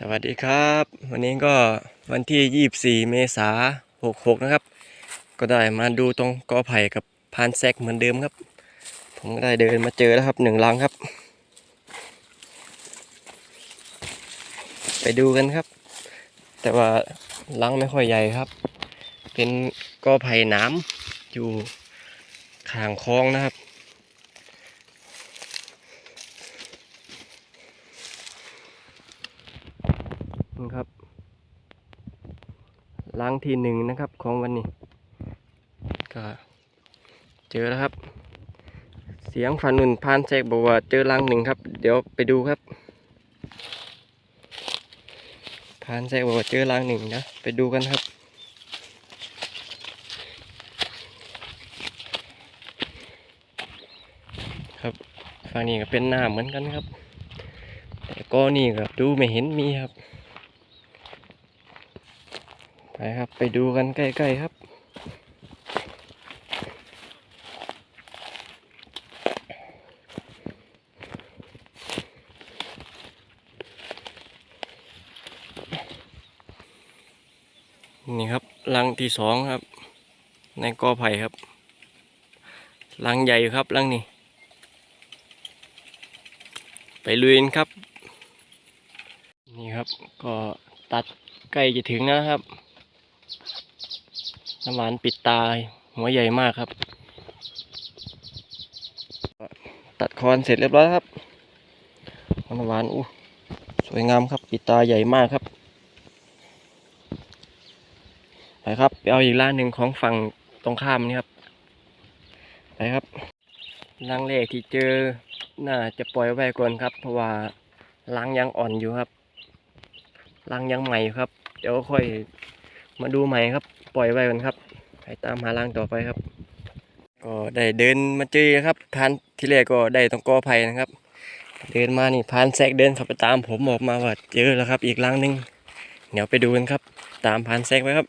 สวัสดีครับ วันนี้ก็วันที่ 24 เมษายน66นะครับ ก็ได้มาดูตรงกอไผ่กับพานแซกเหมือนเดิมครับ ผมก็ได้เดินมาเจอแล้วครับหนึ่งลังครับ ไปดูกันครับ แต่ว่าลังไม่ค่อยใหญ่ครับ เป็นกอไผ่น้ำอยู่ข้างคลองนะครับ นี่ครับ ล้างทีหนึ่งนะครับของวันนี้ ก็เจอแล้วครับ เสียงฝันหนุนพานแซกบอกว่าเจอล้างหนึ่งครับ เดี๋ยวไปดูครับพานแซกบอกว่าเจอล้างหนึ่งนะ ไปดูกันครับครับฝั่งนี้ก็เป็นน้ำเหมือนกันครับ แต่ก็นี่ครับดูไม่เห็นมีครับ ไปครับ ไปดูกันใกล้ๆครับ นี่ครับรังที่สองครับ ในกอไผ่ครับรังใหญ่ครับรังนี้ ไปลุยนครับ นี่ครับก็ตัดใกล้จะถึงนะครับ น้ำหวานปิดตาหัวใหญ่มากครับ ตัดคอนเสร็จเรียบร้อยครับน้ำหวานอู้สวยงามครับ ปิดตาใหญ่มากครับ ไปครับไปเอาอีกร้านหนึ่งของฝั่งตรงข้ามนี่ครับ ไปครับรังแรกที่เจอ น่าจะปล่อยไว้ก่อนครับ เพราะว่ารังยังอ่อนอยู่ครับรังยังใหม่ครับ เดี๋ยวค่อยมาดูใหม่ครับ ปล่อยไว้ก่อนครับ ไปตามหารังต่อไปครับ ก็ได้เดินมาเจอครับพานที่แรกก็ได้ตรงกอไผ่นะครับ เดินมานี่พานแซกเดินเข้าไปตามผมออกมาว่าเจอแล้วครับ อีกรังหนึงเดี๋ยวไปดูกันครับ ตามพานแซกไว้ครับ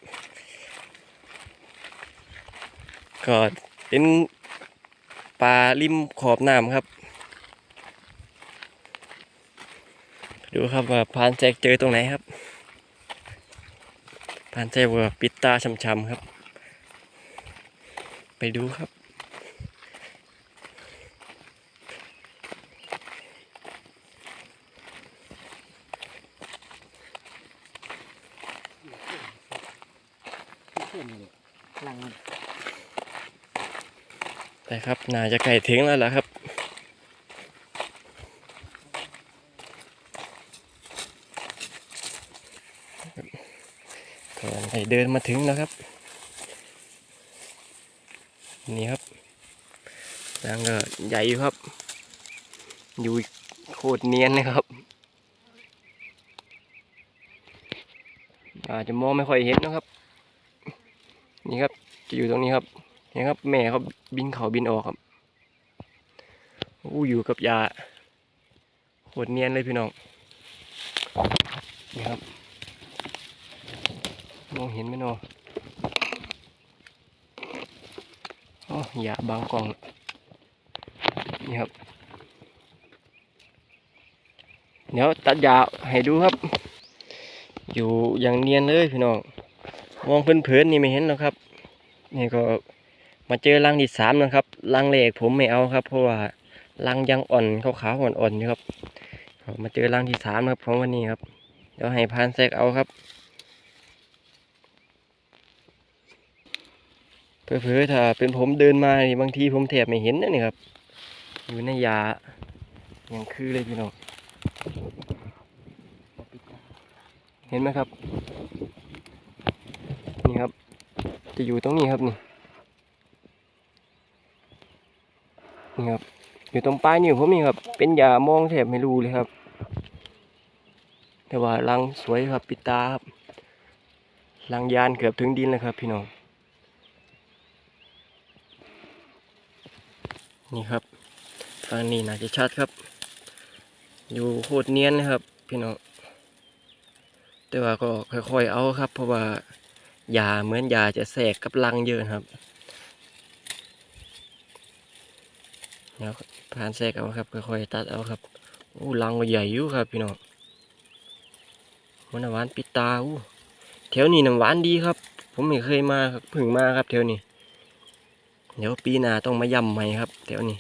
ก็เป็นปลาริมขอบน้ำครับ ดูครับว่าพานแจกเจอตรงไหนครับ พานแจกว่าปิดตาช้ำๆครับ ไปดูครับ ไปครับน่าจะไก่ถึงแล้วล่ะครับ ก็ ให้เดินมาถึงแล้วครับ นี่ครับรังก็ใหญ่อยู่ครับ อยู่โคตรเนียนเลยครับ อาจจะมองไม่ค่อยเห็นนะครับ นี่ครับจะอยู่ตรงนี้ครับเห็นครับ แม่เขาบินเขาบินออกครับอู้อยู่กับยาโคตรเนียนเลยพี่น้องนี่ครับ มองเห็นไหมเนาะอ๋ออย่าบังกล้อง นี่ครับ เดี๋ยวตัดยาให้ดูครับ อยู่อย่างเนียนเลยพี่น้อง มองเพลินๆนี่ไม่เห็นหรอกครับ นี่ก็มาเจอรังที่สามนะครับรังแรกผมไม่เอาครับ เพราะว่ารังยังอ่อนขาวๆอ่อนๆอยู่ครับ มาเจอรังที่สามครับของวันนี้ครับ เดี๋ยวให้พานแซกเอาครับ เผลอถ้าเป็นผมเดินมาทีบางทีผมแทบไม่เห็นนะนี่ครับ อยู่ในยาอย่างคือเลยพี่น้องเห็นไหมครับ นี่ครับ จะอยู่ตรงนี้ครับนี่นี่ครับ อยู่ตรงปลายนิ้วผมนี่ครับ เป็นยามองแทบไม่รู้เลยครับ แต่ว่ารังสวยครับปิดตาครับรังยานเกือบถึงดินเลยครับ พี่น้อง นี่ครับฝั่งนี้น่าจะชัดครับ อยู่โคตรเนียนนะครับ พี่น้องแต่ว่าก็ค่อยๆเอาครับ เพราะว่ายาเหมือนยาจะแทรกกับรังเยอะครับเดี๋ยวผ่านแทรกเอาครับค่อยๆตัดเอาครับโอ้รังก็ใหญ่อยู่ครับ พี่น้องมันน้ำหวานปิดตาอู้แถวนี้น้ำหวานดีครับ ผมไม่เคยมาครับเพิ่งมาครับแถวนี้ เดี๋ยวปีหน้าต้องมาย่ำใหม่ครับแถวนี้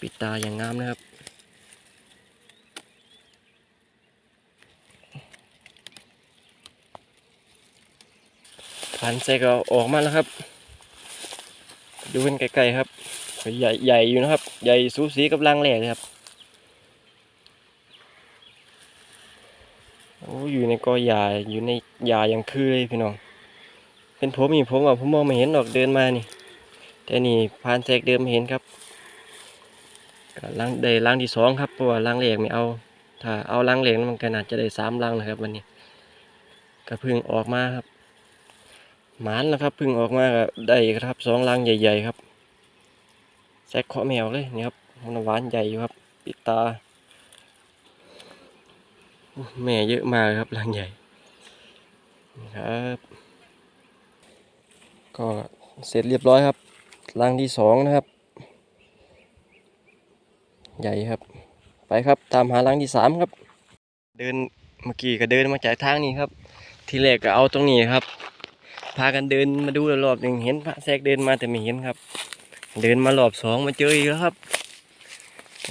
ปิดตาอย่างงามนะครับผ่านเซก็ออกมาแล้วครับ ดูกันไกลๆครับ ใหญ่ใหญ่อยู่นะครับ ใหญ่สูสีกับรังแรกเลยครับ โอ้อยู่ใหญ้าอยู่ในหญ้าอย่างคือเลยพี่น้อง เป็นผมนี่ผมว่าผมมองไม่เห็นหรอกเดินมานี่ แต่นี่ผ่านแซกเดินมาเห็นครับก็ลังได้ลังที่สองครับเพราะว่าลังแรกไม่เอา ถ้าเอาลังแรกมันก็น่าจะได้สามลังนะครับ วันนี้ก็เพิ่งออกมาครับ หมานแล้วครับพิ่งออกมาก็ได้ครับสองลังใหญ่ ๆ ครับแซกเคาะแมวเลยนี่ครับมันหวานใหญ่อยู่ครับปิดตา แม่เยอะมากครับลังใหญ่ครับก็เสร็จเรียบร้อยครับลังที่สองนะครับ ใหญ่ครับ ไปครับตามหาลังที่สามครับ เดินเมื่อกี้ก็เดินมาจากทางนี้ครับ ทีแรกก็เอาตรงนี้ครับ พากันเดินมาดูรอบหนึ่งเห็นพระแทรกเดินมาแต่ไม่เห็นครับ เดินมารอบสองมาเจออีกแล้วครับ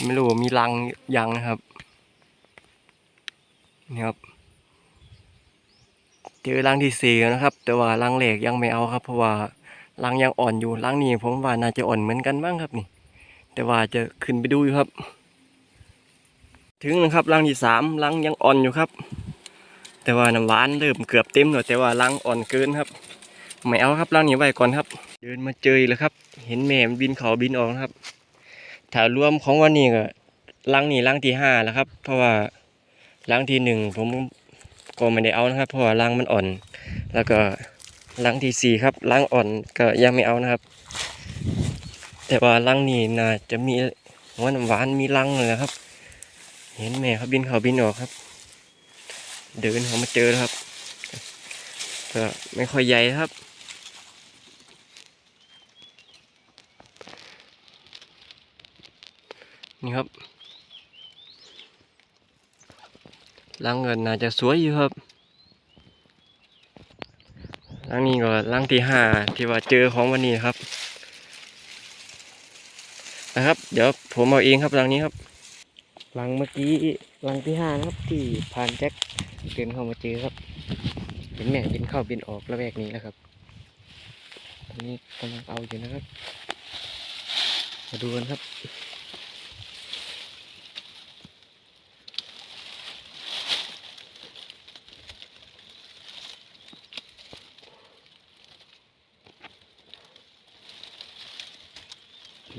ไม่รู้ว่ามีรังยังนะครับ นี่ครับเจอรังที่สี่แล้วนะครับ แต่ว่ารังเหล็กยังไม่เอาครับเพราะว่ารังยังอ่อนอยู่รังนี้ผมว่าน่าจะอ่อนเหมือนกันบ้างครับนี่ แต่ว่าจะขึ้นไปดูอยู่ครับ ถึงนะครับรังที่สามรังยังอ่อนอยู่ครับ แต่ว่าน้ำหวานเริ่มเกือบเต็มแล้วแต่ว่ารังอ่อนเกินครับไม่เอาครับรังนี้ไว้ก่อนครับ เดินมาเจอแล้วครับ เห็นแม่มบินเขาบินออกครับถ้ารวมของวันนี้ก็รังนี้รังที่ห้าแล้วครับ เพราะว่า รังทีหนึ่งผมก็ไม่ได้เอานะครับ เพราะว่ารังมันอ่อน แล้วก็รังทีสี่ครับรังอ่อนก็ยังไม่เอานะครับ แต่ว่ารังนี้น่าจะมีหัวน้ำหวานมีรังเลยนะครับ เห็นแม่เขาบินเขาบินออกครับ เดินเขามาเจอครับ ก็ไม่ค่อยใหญ่ครับนี่ครับ รังเงินน่าจะสวยอยู่ครับรังนี้ก็รังที่ห้าที่ว่าเจอของวันนี้ครับ นะครับ เดี๋ยวผมเอาเองครับรังนี้ครับหลังเมื่อกี้หลังที่ห้านะครับ ที่ผ่านแจ็คเดินเข้ามาเจอครับเห็นแม่บินเข้าบินออกระแวกนี้แล้วครับอันนี้กำลังเอาอยู่นะครับ มาดูกันครับ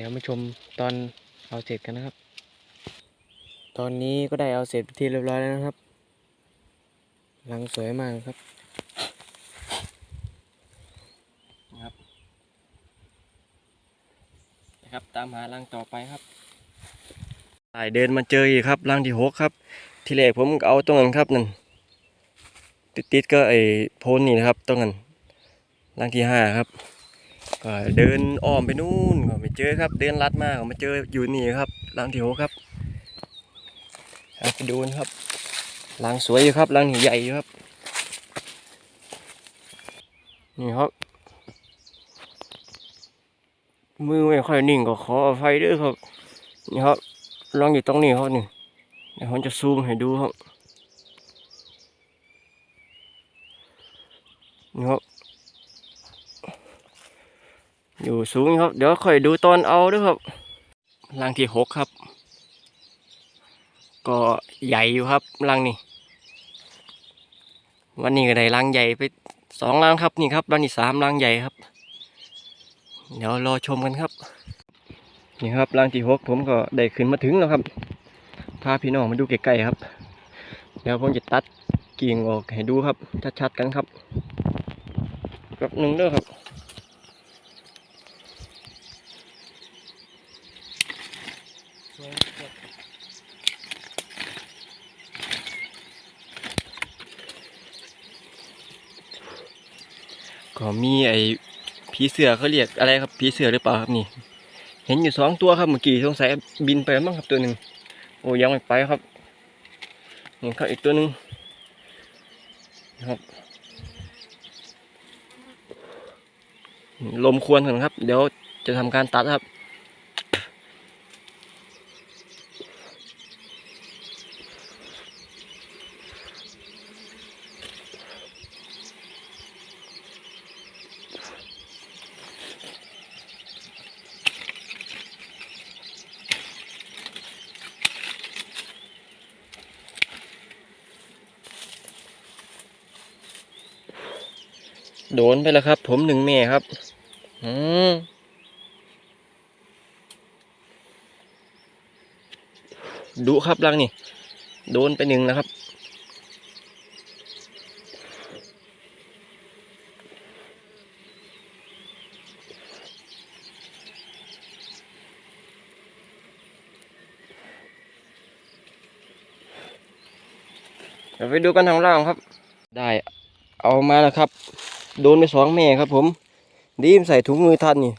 ดี๋ยวมาชมตอนเอาเสร็จกันนะครับ ตอนนี้ก็ได้เอาเสร็จเป็นที่เรียบร้อยแล้วนะครับรังสวยมากครับนะครับตามหารังต่อไปครับสายเดินมาเจออีกครับรังที่หกครับ ทีแรกผมก็เอาตรงนั้นครับนั่นติดติดๆก็ไอ้โพนนี่นะครับตรงนั้นรังที่ห้าครับ ก็เดินอ้อมไปนู่นก็ไม่เจอครับ เดินลัดมาก็มาเจออยู่นี่ครับรังเที่หกครับไปดูนะครับรังสวยอยู่ครับรังใหญ่อยู่ครับ นี่ครับ มือไม่ค่อยนิ่งก็ขออภัยด้วยครับ นี่ครับลองอยู่ตรงนี้ครับนี่เดี๋ยวผมจะซูมให้ดูครับนี่ครับ อยู่สูงครับ เดี๋ยวค่อยดูตอนเอาด้วยครับรังที่หกครับ ก็ใหญ่อยู่ครับรังนี้วันนี้ก็ได้รังใหญ่ไปสองรังครับนี่ครับรังที่สามรังใหญ่ครับ เดี๋ยวรอชมกันครับนี่ครับรังที่หกผมก็ได้ขึ้นมาถึงแล้วครับพาพี่น้องมาดูใกล้ๆครับ เดี๋ยวผมจะตัดกิ่งออกให้ดูครับชัดๆกันครับแป๊บหนึ่งเด้อครับ ก็มีไอ้ผีเสือเขาเรียกอะไรครับผีเสือหรือเปล่าครับนี่ เห็นอยู่สองตัวครับเมื่อกี้สงสัยบินไปมั้งครับตัวหนึ่งโอ้ยังไม่ไปครับนี่ครับอีกตัวหนึ่งครับลมควรกันครับ เดี๋ยวจะทำการตัดครับ โดนไปแล้วครับ ผมหนึ่งเมครับ อืมดุครับรังนี่ โดนไปหนึ่งแล้วครับ เดี๋ยวไปดูกันทางล่างครับ ได้เอามาแล้วครับ โดนไปสองแม่ครับ ผม ดีมใส่ถุงมือทันนี่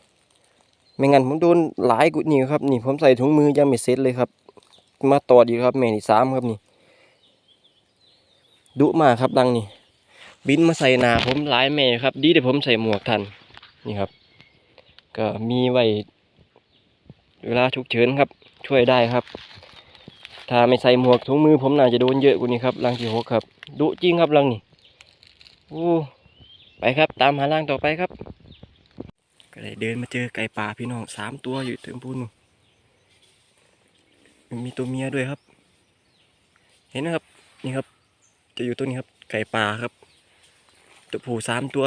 ไม่งั้นผมโดนหลายกุนี่ครับนี่ ผมใส่ถุงมือยังไม่เสร็จเลยครับ มาต่อดีครับแม่นี่สามครับนี่ดุมากครับดังนี่บินมาใส่นาผมหลายแม่ครับ ดีแต่ผมใส่หมวกทันนี่ครับ ก็มีไว้เวลาฉุกเฉินครับ ช่วยได้ครับ ถ้าไม่ใส่หมวกถุงมือ ผมน่าจะโดนเยอะกว่านี้ครับรังที่หกครับดุจริงครับรังนี่โอ้ ไปครับ ตามหารังต่อไปครับ ก็เลยเดินมาเจอไก่ป่าพี่น้องสามตัวอยู่ถึงพูนนู่นมีตัวเมียด้วยครับ เห็นนะครับนี่ครับ จะอยู่ตัวนี้ครับ ไก่ป่าครับ ตัวผู้สามตัว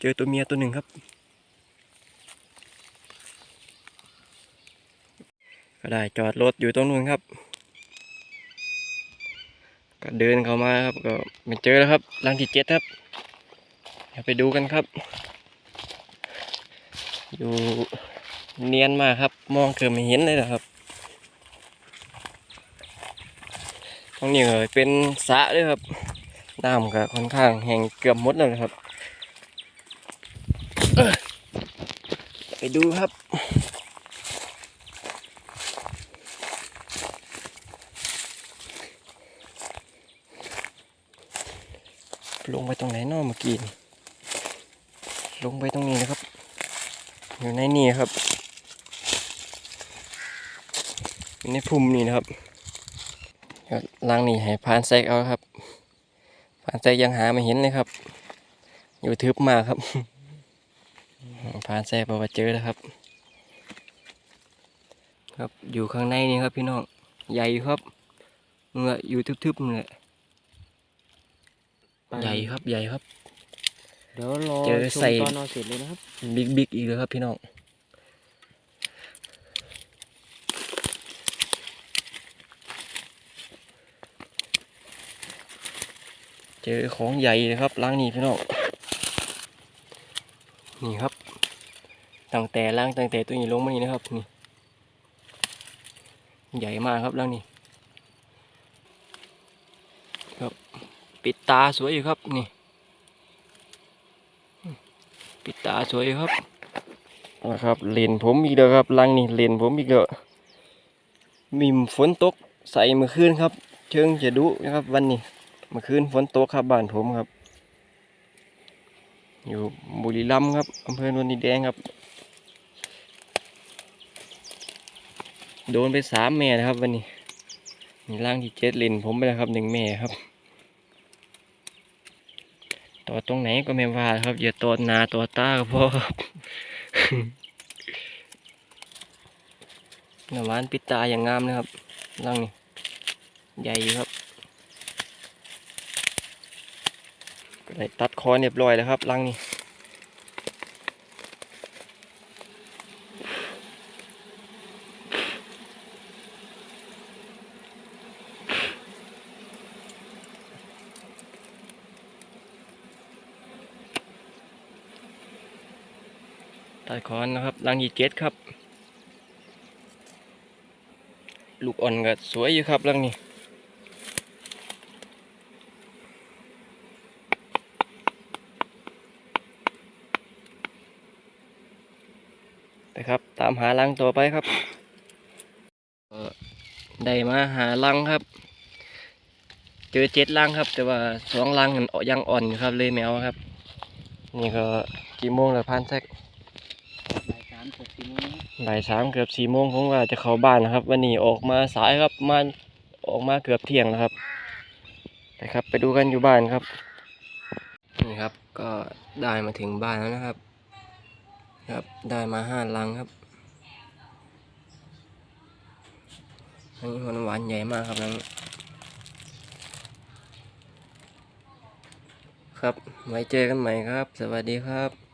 เจอตัวเมียตัวหนึ่งครับก็ได้จอดรถอยู่ตรงนู้นครับ ก็เดินเข้ามาครับก็ไม่เจอแล้วครับรังที่เจ็ดครับ ดี๋ยวไปดูกันครับ อยู่เนียนมากครับ มองเกือบไม่เห็นเลยนะครับตรงนี้ก็เป็นสระด้วยครับน้ำก็ค่อนข้างแห้งเกือบหมดแล้วนะครับ ไปดูครับลงไปตรงไหนนอเมื่อกี้นี่ลงไปตรงนี้นะครับ อยู่ในนี่ครับ อยู่ในพุ่มนี่นะครับก็ล่างนี่ให้พานแซกเอาครับพานแซกยังหาไม่เห็นเลยครับ อยู่ทึบมากครับพานแซกบอกว่าเจอแล้วครับ ครับอยู่ข้างในนี่ครับพี่น้องใหญ่อยู่ครับเมื่ออยู่ทึบๆเนี่ยใหญ่ครับใหญ่ครับ เดี๋ยวรอเจอชมใส่ตอนเอาเสร็จเลยนะครับ บิ๊กบิ๊กอีกเลยครับพี่น้อง เจอของใหญ่เลยครับล้างนี่พี่น้องนี่ครับตั้งแต่ล้างตั้งแต่ตัวนี้ลงมานี่นะครับนี่ใหญ่มากครับล้างนี่ครับปิดตาสวยอยู่ครับนี่ปิดตาสวยครับนะครับเลนผมอีกแล้วครับลังนี่เลนผมอีกแล้วมีฝนตกใส่เมื่อคืนครับ เชิงจะดุนะครับวันนี้ เมื่อคืนฝนตกครับบ้านผมครับ อยู่บุรีรัมย์ครับอำเภอโนนดินแดงครับ โดนไปสามแม่นะครับวันนี้นี่ล่างที่เจ็ดเลนผมไปแล้วครับหนึ่งแม่ครับ ต่อตรงไหนก็ไม่ว่าครับอย่าตอดนาตอดตาก็พอครับน้ำหวานปิดตาอย่างงามนะครับร่างนี่ใหญ่อยู่ครับก็ ได้ตัดคอเรียบร้อยแล้วครับรังนี่ตัดคอนนะครับรังยีเจ็ดครับ ลูกอ่อนก็สวยอยู่ครับรังนี้ ไปครับ ตามหารังต่อไปครับเอ่อได้มาหาลังครับ เจอเจ็ดลังครับ แต่ว่าสองลังมันยังอ่อนอยู่ครับเลยแมวครับ นี่ก็กี่โมงแล้วพันแซกบ่ายสามเกือบสี่โมงบ่ายสามเกือบสี่โมงผมว่าจะเข้าบ้านนะครับ วันนี้ออกมาสายครับมาออกมาเกือบเที่ยงแล้วครับไปครับ ไปดูกันอยู่บ้านครับ นี่ครับก็ได้มาถึงบ้านแล้วนะครับ ครับได้มาห้าลังครับอันนี้มันหวานใหญ่มากครับนังครับไว้เจอกันใหม่ครับ สวัสดีครับ